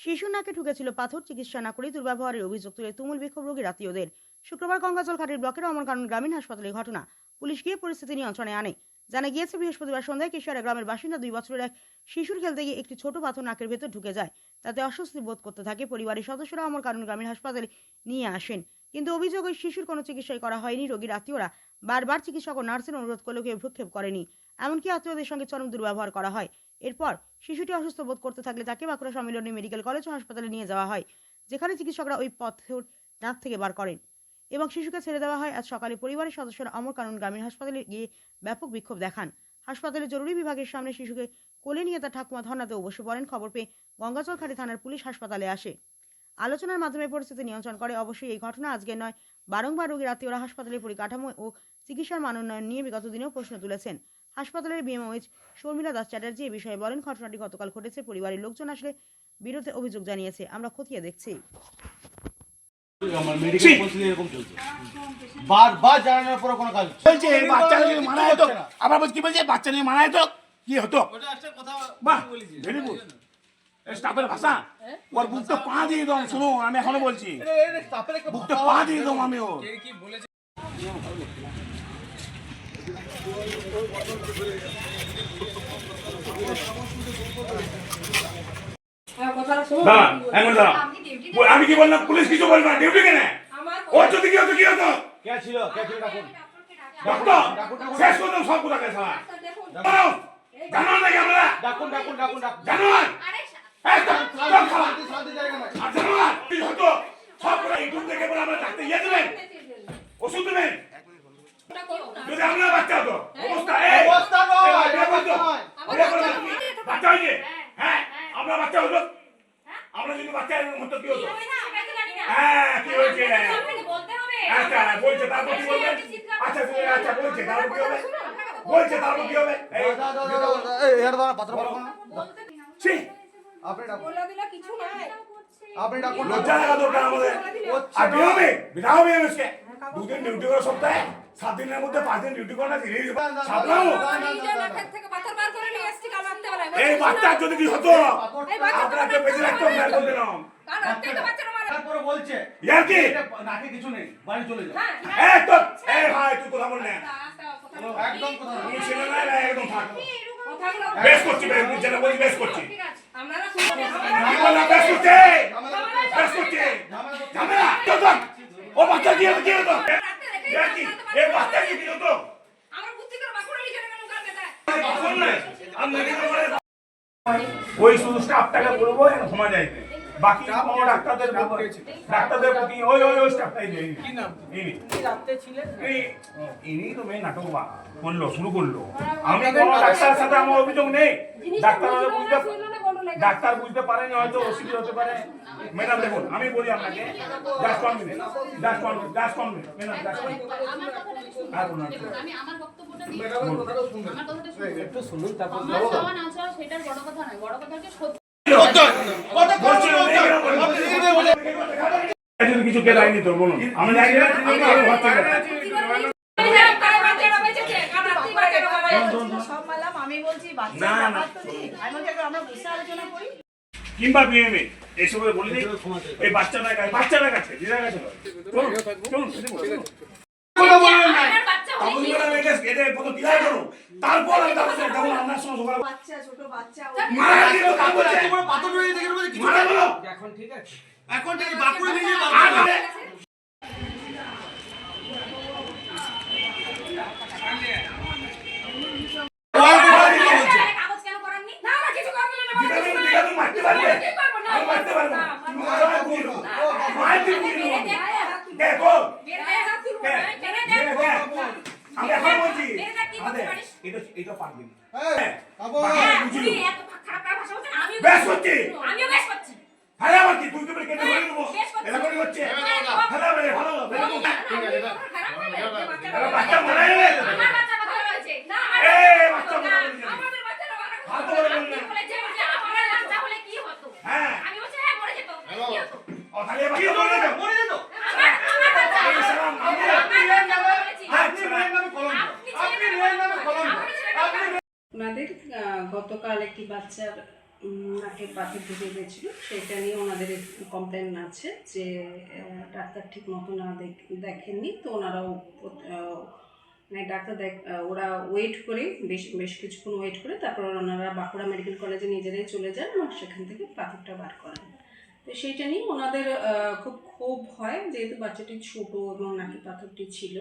শিশুর নাকে ঢুকেছিল পাথর, চিকিৎসা না করে দুর্ব্যবহারের অভিযোগ তুলে তুমুল বিক্ষোভ রোগীর আত্মীয়দের শুক্রবার গঙ্গাজল ঘাটের ব্লকের অমরকানন গ্রামীণ হাসপাতালের ঘটনা। পুলিশ গিয়ে পরিস্থিতি নিয়ন্ত্রণে আনে। জানা গিয়েছে, বৃহস্পতিবার সন্ধ্যায় কেশিয়ারা গ্রামের বাসিন্দা দুই বছরের এক শিশুর খেলতে গিয়ে একটি ছোট পাথর নাকের ভেতর ঢুকে যায়। তাতে অস্বস্তি বোধ করতে থাকে পরিবারের সদস্যরা অমরকানন গ্রামীণ হাসপাতালে নিয়ে আসেন। কিন্তু অভিযোগ ওই শিশুর কোনো চিকিৎসাই করা হয়নি। রোগীর আত্মীয়রা বারবার চিকিৎসক ও নার্সের অনুরোধ করলেও কেউ ভ্রুক্ষেপ করেনি। এমনকি আত্মীয়দের সঙ্গে চরম দুর্ব্যবহার করা হয়। এরপর শিশুটি অসুস্থ বোধ করতে থাকলে তাকে বাঁকুড়া সম্মিলনী মেডিকেল কলেজ ও হাসপাতালে নিয়ে যাওয়া হয়, যেখানে চিকিৎসকরা ওই পাথর নাক থেকে বার করেন এবং শিশুকে ছেড়ে দেওয়া হয়। আজ সকালে পরিবারের সদস্যরা অমর কানুন গ্রামীণ হাসপাতালে গিয়ে ব্যাপক বিক্ষোভ দেখান। হাসপাতালের জরুরি বিভাগের সামনে শিশুকে কোলে নিয়ে তার ঠাকুমা ধর্নাতেও বসে পড়েন। খবর পেয়ে গঙ্গাচর ঘাটি থানার পুলিশ হাসপাতালে আসে। আলোচনার মাধ্যমে পরিস্থিতি নিয়ন্ত্রণ করে। অবশ্যই এই ঘটনা আজকে নয়, বারংবার রোগীর আত্মীয়রা হাসপাতালের পরিকাঠামো ও চিকিৎসার মান উন্নয়ন নিয়ে বিগত দিনেও প্রশ্ন তুলেছেন। হাসপাতালের বিএমওএইচ শর্মিলা দাস চ্যাটার্জি এ বিষয়ে বলেন ঘটনাটি গতকাল ঘটেছে পরিবারের লোকজন আসলে বিরুদ্ধে অভিযোগ জানিয়েছে। আমরা খতিয়ে দেখছি। আমার মেডিকেল পরিস্থিতি এরকম চলছে। বারবার জানানোর পরে কোনো কাজ বলছে বাচ্চা নিয়ে মারা যেত আবার বলছে কি বলছে? বাচ্চা নিয়ে মারা যেত কি হতো? বাহ ভেরি গুড স্টাফের ভাষা? ওর বুকটা পা দিয়ে দাও শুনো আমি এখনও বলছি। বুকটা পা দিয়ে দাও আমি ওর। আমি কি বললাম পুলিশ কিছু বলবে না? ডিউটি কেন? ওর যদি কি হতো কি হতো? কে ছিল? কে ছিল ডাকুন ডক্টর শেষ করতাম সব কথা কেসা জানো জানো আমরা ডাকুন ডাকুন ডাকুন ডাকুন। জানো সব আমরা ডাক্তার ইয়ে দেবেন ওষুধ দেবেন যদি আমরা বাচ্চা হতো অবস্থা এই অবস্থা নয়, এই বাচ্চা হতো। নয়। ওরে বলো তুমি, বাচ্চা হয়েছে হ্যাঁ আমরা বাচ্চা হতো আমরা যদি বাচ্চা হতো? কি হতো হ্যাঁ কি হয়েছে? আচ্ছা বলছে তারপর কি বলবেন আচ্ছা আচ্ছা বলছে তারপর কি হবে বলছে তারপর কি হবে আপনি আপনি ডাকুন। লজ্জা লাগা দরকার আমাদের। আর বিহাবে বিধাও বিহাবে আজকে দুদিন ডিউটি করে সপ্তাহে। সাত দিনের মধ্যে পাঁচ দিন ডিউটি করে না সামলাও এই বাচ্চার যদি কি হতো? আপনাকে বেঁচে রাখতে হবে এখন দিন তারপরে বলছে ইয়ার কি? এটা নাকে কিছু নেই বাড়ি চলে যাও। এই তো এই ভাই তুই কথা বল না। একদম কথা না তুমি না না, একদম থাক। বেশ করছি বেশ যেটা বলছি বেশ করছি। কি বললাম বেশ করছি? বেশ করছি। ঝামেলা তো তো ও বাচ্চা কি কি বাচ্চা কি কি হতো এখন না আমি মেডিকেল কলেজ ওই শুধু স্টাফটাকে বলব এখন ক্ষমা যাইতে বাকি কোনো ডাক্তারদের ডাক্তারদের প্রতি ওই ওই ওই স্টাফটাই কি নাম? ইনি এই ইনি তো মেয়ে নাটক বা করল শুরু করল। আমি কোনো ডাক্তারের সাথে আমার অভিযোগ নেই। ডাক্তার বুঝতে ডাক্তার বুঝতে পারেনি হয়তো অসুবিধা হতে পারে। ম্যাডাম দেখুন আমি বলি আপনাকে just one minute just one minute just one minute madam just one আর আমি আমার বক্তব্যটা দিই আমার কথাটা শুনুন। আমার চাওয়া না সেটার বড় কথা নয় বড় কথা হচ্ছে সত্যি। বলছিল, এরকম কিছু কে দেয়নি তো বলুন। আমি জানি না তুমি ঘর থেকে আমি বলছি বাচ্চা না, না। তো আমি বলছি আমরা বসে আলোচনা করি। কিংবা বিএমএ এইসব বলি এই বাচ্চাটার কাছে বাচ্চাটার কাছে দিদার কাছে। তারপর আমি তখন আপনার সঙ্গে সকালে। বাচ্চা ছোট বাচ্চা মারা গেল। তা পাথর। এখন ঠিক আছে। এখন ঠিক বাকুড়ে নিয়ে যাও আর হবে। দিদা তুমি- দিদা তুমি মারতে পারবে? আমি মারতে পারব না। তুমি মারো, আমি বুঝে দেবো। মারতে বুঝে দেবো আমি। দেখো, আমি এখন এটা এটা পারবি না। হ্যাঁ, বাকিটা বুঝে দেবো। বেশ করছি। আমিও বেশ করছি হ্যাঁ, আমার কি? তুই তো বলে কেটে ফেলে দেবো। এরকমই হচ্ছে। ভালো হবে, ভালো হবে। বাচ্চা মারা যাবে। আমার বাচ্চা কথা রয়েছে না এই, বাচ্চা কথা বলছি। আমাদের বাচ্চারা হাত ধরে বললেন। যে আপনার বাচ্চা হলে কি হতো হ্যাঁ। আমি বলছি হ্যাঁ মরে যেত কি হতো ও, তাহলে বলে দেবো? মরে যেত আমার আমার বাচ্চা এই সালাম, আমি- আমার বাচ্চা বলেছি আপনি মেয়ের নামে কলঙ্ক আপনি আপনি মেয়ের নামে কলঙ্ক আপনি ওনাদের আহ, গতকাল একটি বাচ্চার উম, নাকে পাথর ঢুকে গেছিল সেটা নিয়ে ওনাদের কমপ্লেন আছে যে ডাক্তার ঠিক মতো না দেখ- দেখেননি। তো ওনারাও মানে ডাক্তার দেখ ওরা ওয়েট করে বেশ বেশ কিছুক্ষণ ওয়েট করে তারপর ওনারা বাঁকুড়া মেডিকেল কলেজে নিজেরাই চলে যান এবং সেখান থেকে পাথরটা বার করেন। তো সেইটা নিয়ে ওনাদের খুব ক্ষোভ হয় যেহেতু বাচ্চাটি ছোট এবং নাকি পাথরটি ছিল।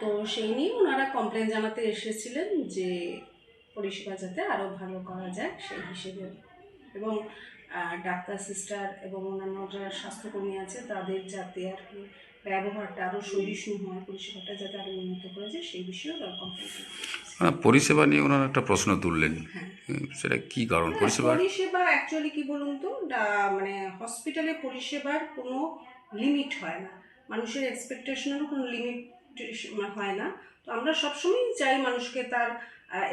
তো সেই নিয়ে ওনারা কমপ্লেন জানাতে এসেছিলেন যে পরিষেবা যাতে আরও ভালো করা যায় সেই হিসেবে। এবং ডাক্তার সিস্টার এবং অন্যান্য যারা স্বাস্থ্যকর্মী আছে তাদের যাতে আর কি ব্যবহারটা আরও সহিষ্ণু হয় পরিষেবাটা যাতে আরও উন্নত করা যায় সেই বিষয়েও তারা কমপ্লেন মানে পরিষেবা নিয়ে ওনারা একটা প্রশ্ন তুললেন। হ্যাঁ। সেটা কি কারণ? পরিষেবা পরিষেবা অ্যাকচুয়ালি কি বলুন তো? মানে হসপিটালে পরিষেবার কোনো লিমিট হয় না। মানুষের এক্সপেকটেশনেরও কোনো লিমিট হয় না। তো আমরা সবসময়ই চাই মানুষকে তার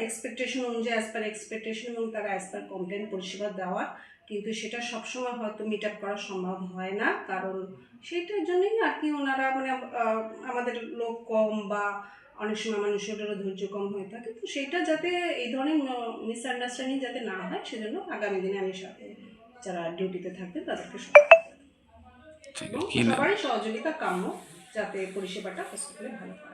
এক্সপেকটেশন অনুযায়ী অ্যাজ পার এক্সপেকটেশন এবং তার অ্যাজ পার কমপ্লেন পরিষেবা দেওয়া কিন্তু সেটা সবসময় হয়তো মিট আপ করা সম্ভব হয় না। কারণ সেইটার জন্যই আর কি ওনারা মানে আমাদের লোক কম বা অনেক সময় মানুষেরও ধৈর্য কম হয়ে থাকে। তো সেটা যাতে এই ধরনের মিসআন্ডারস্ট্যান্ডিং যাতে না হয় সেজন্য আগামী দিনে আমি সাথে যারা ডিউটিতে থাকবে তাদেরকে সবারই সহযোগিতা কাম্য যাতে পরিষেবাটা হসপিটালে ভালো হয়।